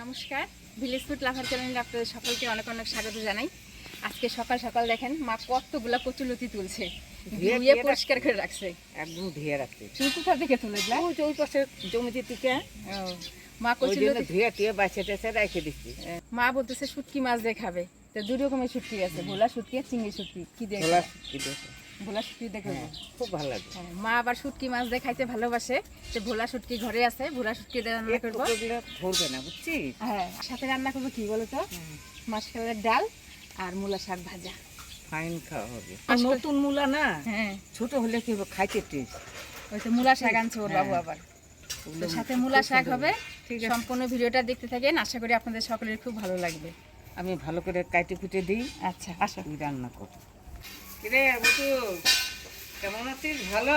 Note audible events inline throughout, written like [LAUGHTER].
নমস্কার village food lover চ্যানেলে আপনাদের সকলকে অনেক অনেক স্বাগত জানাই। আজকে সকাল সকাল দেখেন মা কতগুলা কচুলতি তুলছে। ধুয়ে পরিষ্কার করে রাখছে। একদম ধুয়ে রাখতে শুধু কোথা থেকে তুলে দিলা? ওই পাশে জমিতে থেকে মা কচুলতি ধুয়ে টুয়ে বাছে টেছে রেখে দিচ্ছি। মা বলতেছে শুটকি মাছ দিয়ে খাবে তো দুই রকমের শুটকি আছে ভোলা শুটকি আর চিংড়ি শুটকি। কি দিয়ে খাবে? শুটকি দিয়েছে। ভোলা শুটকি দিয়ে খাব হ্যাঁ, খুব ভালো লাগে। হ্যাঁ, মা আবার শুটকি মাছ দিয়ে খাইতে ভালোবাসে। তো ভোলা শুটকি ঘরে আছে ভোলা শুটকি দিয়ে রান্না করব। ধরবে না বুঝছিস হ্যাঁ সাথে রান্না করব কি বলো তো মাসকালের ডাল আর মূলা শাক ভাজা। ফাইন খাওয়া হবে। নতুন মূলা না? হ্যাঁ। ছোট হলে কি হবে? খাইতে টেস্ট। ওই তো মূলা শাক আনছে ওর বাবু হ্যাঁ। আবার। তো সাথে মূলা শাক হবে। ঠিক সম্পূর্ণ ভিডিওটা দেখতে থাকেন। আশা করি আপনাদের সকলের খুব ভালো লাগবে। আমি ভালো করে কাইটে কুটে দিই। আচ্ছা আসো। রান্না কর। কিরে বুটু কেমন আছিস? ভালো?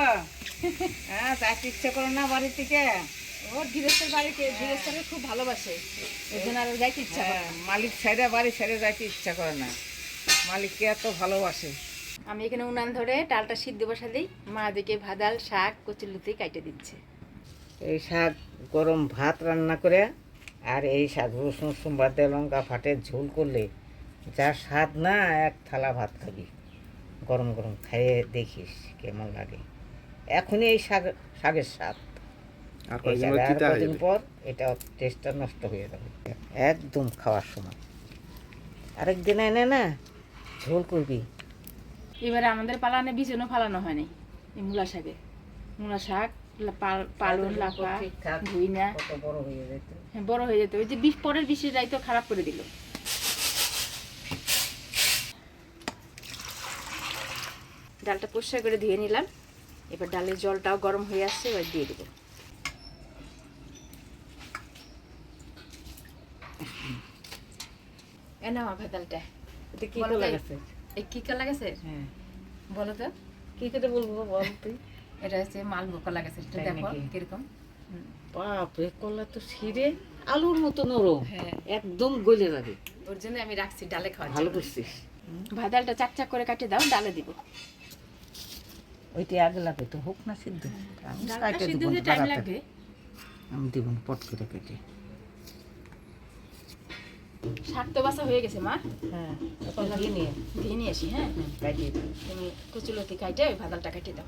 হ্যাঁ যাইতে ইচ্ছে করো না বাড়ি থেকে ও গৃহস্থের বাড়িতে গৃহস্থকে খুব ভালোবাসে। ওই জন্য আর যাইতে ইচ্ছা করে হ্যাঁ, মালিক ছেড়ে বাড়ি ছেড়ে যাইতে ইচ্ছা করে না। মালিককে এত ভালোবাসে। আমি এখানে উনান ধরে ডালটা সিদ্ধ বসা দিই মা দিকে ভাদাল শাক কচুলুতি কাটে দিচ্ছে। এই শাক গরম ভাত রান্না করে আর এই শাক রসুন সোমবার দিয়ে লঙ্কা ফাটে ঝোল করলে যা স্বাদ না এক থালা ভাত খাবি। গরম গরম খাইয়ে দেখিস কেমন লাগে। এখনই এই শাক শাকের স্বাদ। আর হয়ে কদিন পর এটা টেস্টটা নষ্ট হয়ে যাবে। একদম খাওয়ার সময়। আরেকদিন এনে না ঝোল করবি। এবারে আমাদের পালানে বিছানো ফালানো হয়নি এই মূলা শাকে। মূলা শাক পালন লাফা ধুই না বড় হয়ে যেত। হ্যাঁ বড় হয়ে যেত। ওই যে বিষ পরের বিষের রাই তো খারাপ করে দিল। ডালটা পরিষ্কার করে ধুয়ে নিলাম। এবার ডালের জলটাও গরম হয়ে আসছে এবার দিয়ে দেবো। এটা কি এই কি? গেছে হ্যাঁ। বলো তো। কি করে বলব বল তুই। এটা হচ্ছে মালভোগ কলা গেছে এটা দেখো কীরকম। হুম। বাপরে কলা তো ছিঁড়ে আলুর মতো নরম। হ্যাঁ। একদম গলে যাবে। ওর জন্য আমি রাখছি ডালে ভালো ভাদালটা চাক চাক করে কাটিয়ে দাও ডালে দিব। ওইটা আগে লাগে তো হোক না সিদ্ধ। আমি কাটে দেবো বাড়াতে। আমি দিব পট করে কেটে। শাক তো বাসা হয়ে গেছে মা। হ্যাঁ দিয়ে নিয়ে। দিয়ে নিয়ে আসি হ্যাঁ। কাটিয়ে দিই। তুমি কচুলতি কাটে ওই ভাদালটা কেটে দাও।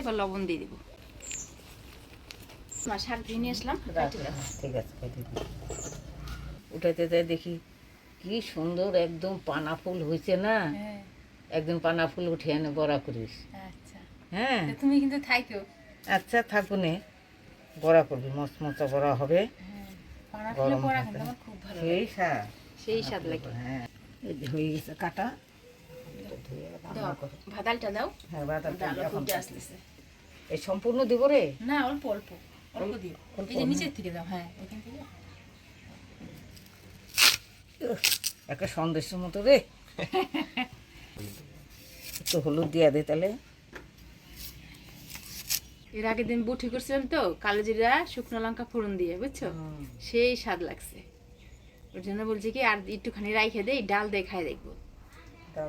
এবার লবণ দিয়ে দিব। মা শাক ধুয়ে নিয়ে আসলাম ঠিক আছে। উঠাইতে যাই দেখি কি সুন্দর একদম পানা ফুল হয়েছে না একদম পানা ফুল উঠে এনে বড়া করিস। আচ্ছা। হ্যাঁ। তুমি কিন্তু থাইকো। আচ্ছা থাকুনে। বড়া করবি মচমচা বড়া হবে। হ্যাঁ গরম সেই। স্বাদ। সেই স্বাদ লাগে। হ্যাঁ। এই যে হয়ে গেছে কাটা। দাও ভাদালটা দাও। হ্যাঁ ফুটে এই সম্পূর্ণ দিব রে? না অল্প অল্প। অল্প দিও। এই যে হ্যাঁ। নিচের থেকে দাও হ্যাঁ এখান থেকে। একটা সন্দেশের মতো রে। [LAUGHS] একটু হলুদ দিয়ে দে তাহলে। এর আগের দিন বুটি করছিলাম তো কালো জিরা শুকনো লঙ্কা ফোড়ন দিয়ে বুঝছ? সেই স্বাদ লাগছে। ওর জন্য বলছি কি আর একটুখানি রাইখে দেই ডাল দিয়ে খাই দেখব।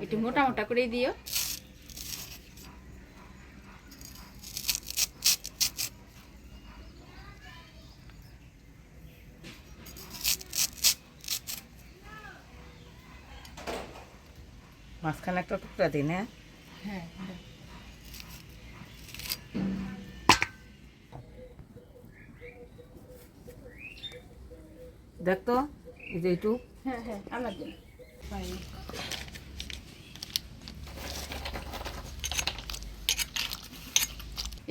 একটু মোটা মোটা করেই দিও। মাঝখানে একটা টুকরা দিন হ্যাঁ? হ্যাঁ দাও। দেখ তো এই যে একটু হ্যাঁ হ্যাঁ আমার পাইনি।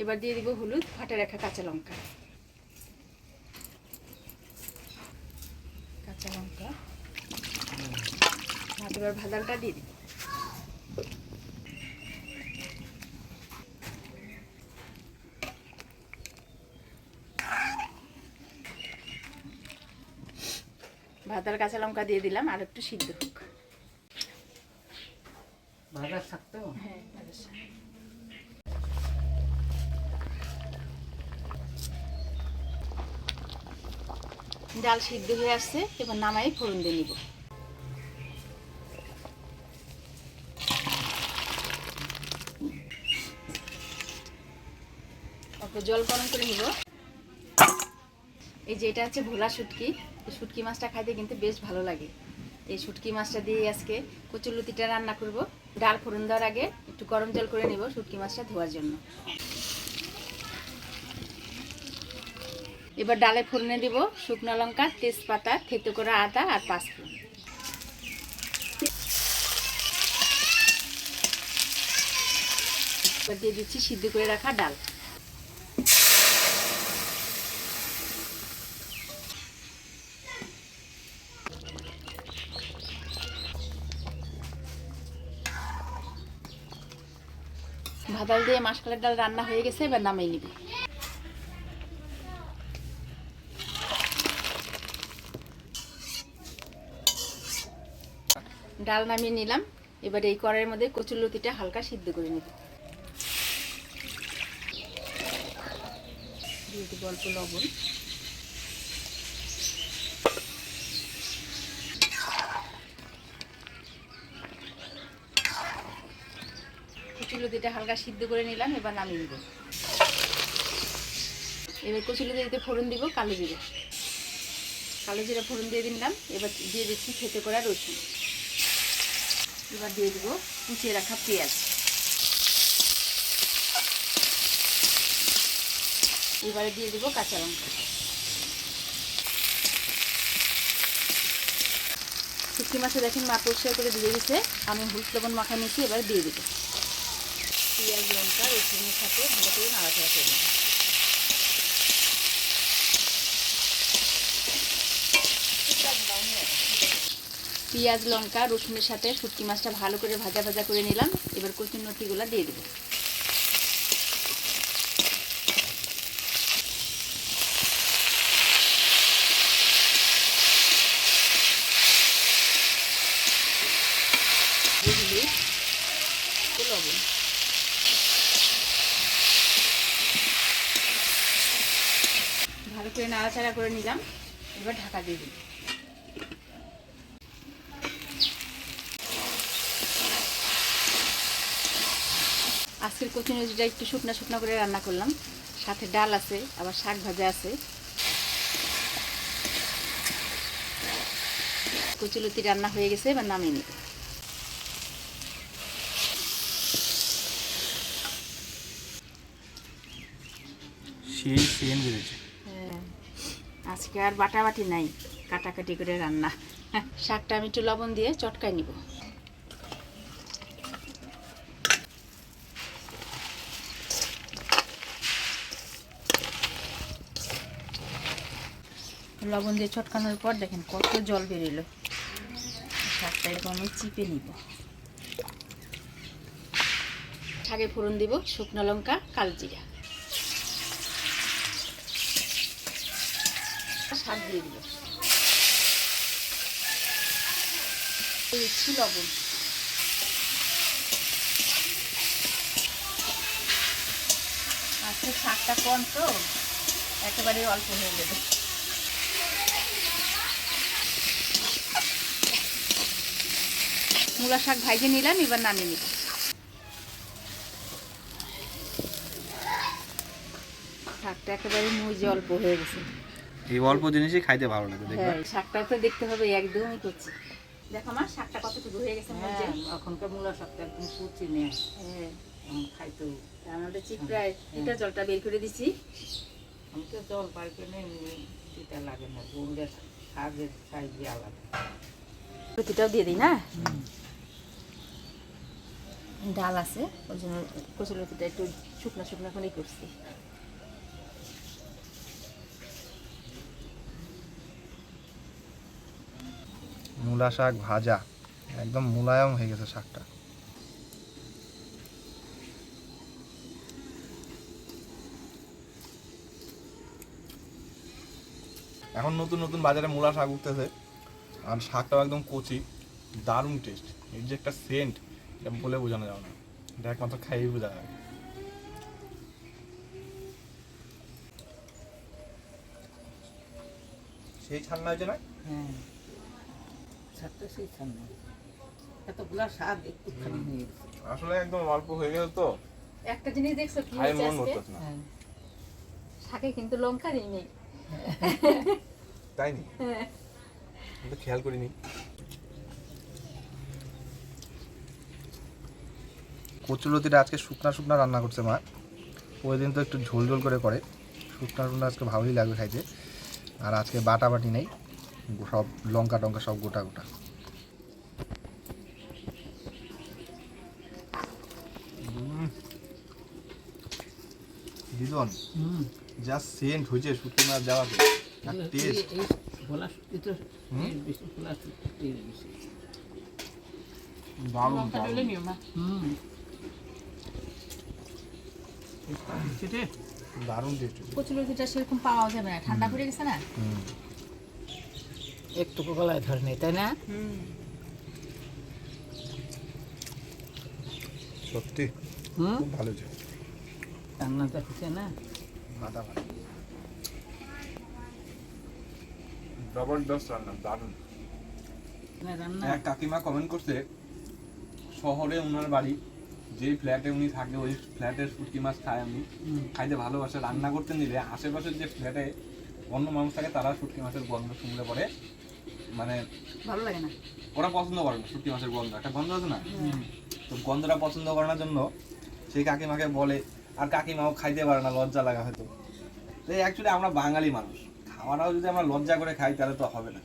এবার দিয়ে দিব হলুদ ফাটে রাখা কাঁচা লঙ্কা। কাঁচা লঙ্কা। এবার ভাজালটা দিয়ে দিব ভাতার কাঁচা লঙ্কা দিয়ে দিলাম আর একটু সিদ্ধ হোক। ভাজা শাক তো? হ্যাঁ। ডাল সিদ্ধ হয়ে আসছে এবার নামাই ফোড়ন দিয়ে নিব। জল গরম করে নিব। এই যে এটা হচ্ছে ভোলা শুটকি। শুটকি মাছটা খাইতে কিন্তু বেশ ভালো লাগে। এই শুটকি মাছটা দিয়ে আজকে কচুলতিটা রান্না করব। ডাল ফোড়ন দেওয়ার আগে একটু গরম জল করে নিব শুটকি মাছটা ধোয়ার জন্য। এবার ডালে ফোড়নে দিব শুকনো লঙ্কা, তেজপাতা, থেতো করা আদা আর পাঁচফোড়ন। দিয়ে দিচ্ছি সিদ্ধ করে রাখা ডাল। ভাতাল দিয়ে মাসকালের ডাল রান্না হয়ে গেছে, এবার নামাই নিবি। ডাল নামিয়ে নিলাম, এবার এই কড়াইয়ের মধ্যে কচুর লতিটা হালকা সিদ্ধ করে নেব। দিয়ে অল্প লবণ। কচুর লতিটা হালকা সিদ্ধ করে নিলাম, এবার নামিয়ে নেব। এবার কচুর লতিতে ফোড়ন দিব, কালো জিরে। কালো জিরা ফোড়ন দিয়ে দিলাম, এবার দিয়ে দিচ্ছি খেতে করা রসুন। এবার দিয়ে দেবো কুচিয়ে রাখা পেঁয়াজ। এবারে দিয়ে দেবো কাঁচা লঙ্কা। শুটকি মাছে দেখেন মা পরিষ্কার করে দিয়ে দিচ্ছে আমি হলুদ লবণ মাখা নিয়েছি, এবার দিয়ে দেবো। পেঁয়াজ, লঙ্কা রসুনের সাথে ভালো করে নাড়াচাড়া করে নেব। পেঁয়াজ, লঙ্কা, রসুনের সাথে শুটকি মাছটা ভালো করে ভাজা ভাজা করে নিলাম। এবার কচুর নথিগুলো দিয়ে দেবো বুঝলি একটু লবণ ভালো করে নাড়াচাড়া করে নিলাম। এবার ঢাকা দিয়ে দিই। আজকের কচুরিটা একটু শুকনা শুকনা করে রান্না করলাম। সাথে ডাল আছে, আবার শাক ভাজা আছে। কচুলতি রান্না হয়ে গেছে, এবার নামিয়ে নিব সেই সেন বেড়েছে। আজকে আর বাটাবাটি নাই, কাটাকাটি করে রান্না। হ্যাঁ [LAUGHS] শাকটা আমি একটু লবণ দিয়ে চটকায় নিব। লবণ দিয়ে চটকানোর পর দেখেন কত জল বেরোলো। শাকটা এরকম আমি চিপে নিব। শাকে ফোড়ন দিব শুকনো লঙ্কা কালজিরা শাক দিয়ে দিব দিচ্ছি লবণ। আজকে শাকটা কম তো একেবারে অল্প হয়ে যাবে। মূলা শাক ভাইজে নিলাম, এবার নামিয়ে নিব শাকটা একেবারে মুজে অল্প হয়ে গেছে। এই অল্প জিনিসই খাইতে ভালো লাগে দেখবে? হ্যাঁ শাকটা তো দেখতে হবে একদমই করছি। দেখো আমার শাকটা কতটুকু হয়ে গেছে মজে হ্যাঁ এখনকার মূলা শাকটা একদম কুচি নেই। হ্যাঁ। খাইতে মধ্যে চিপড়ায় এটা জলটা বের করে দিছি। আমি তো জল পাইতে নেই দিতে লাগে না গুড়ে শাকের সাইজে আলাদা। রুটিটাও দিয়ে দিই না? ডাল আছে ওই জন্য কচুর লতিটা একটু শুকনো শুকনো করেই করছি। মূলা শাক ভাজা, একদম মোলায়ম হয়ে গেছে শাকটা। এখন নতুন নতুন বাজারে মূলা শাক উঠতেছে, আর শাকটাও একদম কচি, দারুণ টেস্ট এর যে একটা সেন্ট এটা বলে বোঝানো যাবে না। এটা একমাত্র খাইয়ে বোঝা যাবে। সেই ছান্না হয়েছে না? হ্যাঁ শাকটা সেই ছাড়া এতগুলা শাক একটুখানি হয়ে গেছে। আসলে একদম অল্প হয়ে গেছে তো। একটা জিনিস দেখছ কি খাই মন? না। হ্যাঁ। শাকে কিন্তু লঙ্কা নেই। নেই তাই নি? আমি খেয়াল করিনি। কচুলতিটা আজকে শুকনা শুকনা রান্না করছে মা। ওই দিন তো একটু ঝোল ঝোল করে করে। শুকনা শুকনা আজকে ভালোই লাগবে খাইতে। আর আজকে বাটা বাটি নেই। সব লঙ্কা টঙ্কা সব গোটা গোটা। দিদন যা সেন্ট হয়েছে মাছ যাওয়াতে টেস্ট? দারুণ দারুণ। টেস্ট কচুলতিটা সেরকম পাওয়া যাবে না ঠান্ডা পড়ে গেছে না? একটু গলায় ধরে নেই তাই না? সত্যি? হুম? ভালো রান্নাটা হচ্ছে না? জবরদস্ত রান্না দারুণ। না, এক কাকিমা কমেন্ট করছে শহরে ওনার বাড়ি যে ফ্ল্যাটে উনি থাকে ওই ফ্ল্যাটের শুটকি মাছ খায় আমি খাইতে ভালোবাসে রান্না করতে নিলে আশেপাশের যে ফ্ল্যাটে অন্য মানুষ থাকে তারা শুটকি মাছের গন্ধ শুনলে পরে মানে ভালো লাগে না। ওরা পছন্দ করে না শুটকি মাছের গন্ধ। একটা গন্ধ আছে না? তো গন্ধটা পছন্দ করার জন্য সেই কাকিমাকে বলে আর কাকিমাও খাইতে পারে না লজ্জা লাগা হয়তো। তো অ্যাকচুয়ালি আমরা বাঙালি মানুষ। খাওয়াটাও যদি আমরা লজ্জা করে খাই তাহলে তো হবে না।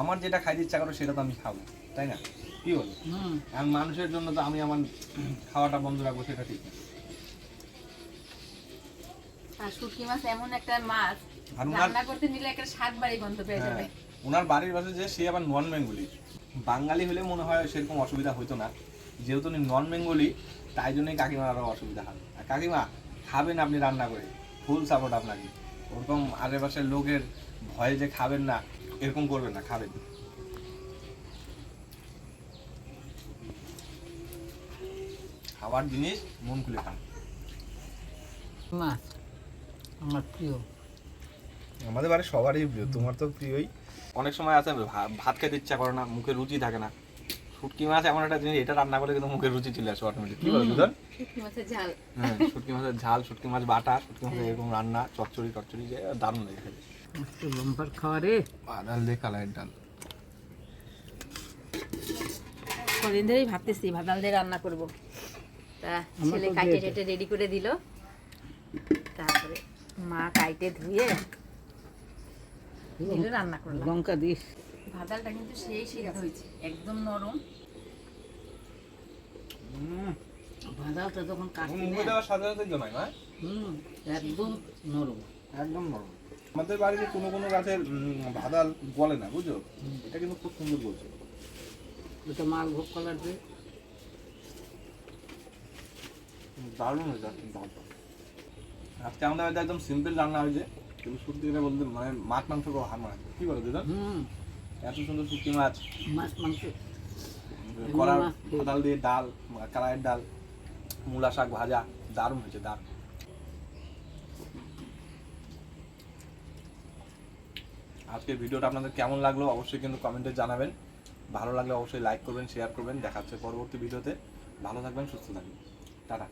আমার যেটা খাইতে ইচ্ছা করে সেটা তো আমি খাব তাই না? কি বলো? এখন মানুষের জন্য তো আমি আমার খাওয়াটা বন্ধ রাখব সেটা ঠিক না। আর শুটকি মাছ এমন একটা মাছ রান্না করতে নিলে একটা স্বাদ বাড়ি গন্ধ পেয়ে যাবে। হ্যাঁ, ওনার বাড়ির পাশে যে সে আবার নন বেঙ্গলি বাঙালি হলে মনে হয় সেরকম অসুবিধা হতো না। যেহেতু উনি নন বেঙ্গলি তাই জন্যই কাকিমার আরও অসুবিধা হয়। আর কাকিমা খাবেন আপনি রান্না করে। ফুল সাপোর্ট আপনাকে। ওরকম আশেপাশের লোকের ভয়ে যে খাবেন না এরকম করবেন না খাবেন। খাবার জিনিস মন খুলে খান। মাছ আমার প্রিয়। আমাদের বাড়ির সবারই প্রিয়। তোমার তো প্রিয়ই। অনেক সময় আছে ভাত খেতে ইচ্ছা করে না মুখে রুচি থাকে না। শুটকি মাছ এমন একটা জিনিস এটা রান্না করলে কিন্তু মুখে রুচি চলে আসে অটোমেটিক কি বল দুজন শুটকি মাছের ঝাল। হ্যাঁ শুটকি মাছের ঝাল শুটকি মাছ বাটা শুটকি মাছের এরকম রান্না চচ্চড়ি টচ্চড়ি যে দারুণ লাগে খেতে। একটু লম্বার খাওয়া রে। ডাল দিয়ে কালারের ডাল। কদিন ধরেই ভাবতেছি ভাতাল দিয়ে রান্না করব। তা ছেলে তো কাইটে রেডি করে দিল। তারপরে মা কাইটে ধুয়ে দিল রান্না করলাম লঙ্কা দিস ভাতালটা কিন্তু সেই সিদ্ধ হয়েছে একদম নরম। ভাজাটা যখন না? হুম একদম নরম। একদম নরম। আমাদের বাড়িতে কোনো কোনো গাছের ভাদাল বলে না বুঝছ? এটা কিন্তু খুব সুন্দর বলছে। ওটা মালভোগ কালার দিয়ে দারুণ হয়েছে আজকে আমাদের একদম সিম্পল রান্না হয়েছে। কিন্তু বলতে মানে মাছ হার মারা কি বলো দিদা? এত সুন্দর শুটকি মাছ। মাছ মাংস। কলার দিয়ে। কোদাল দিয়ে ডাল কালারের ডাল মূলা শাক ভাজা দারুণ হয়েছে দারুণ। আজকের ভিডিওটা আপনাদের কেমন লাগল অবশ্যই কিন্তু কমেন্টে জানাবেন। ভালো লাগলে অবশ্যই লাইক করবেন শেয়ার করবেন। দেখাচ্ছে পরবর্তী ভিডিওতে। ভালো থাকবেন সুস্থ থাকবেন। টাটা।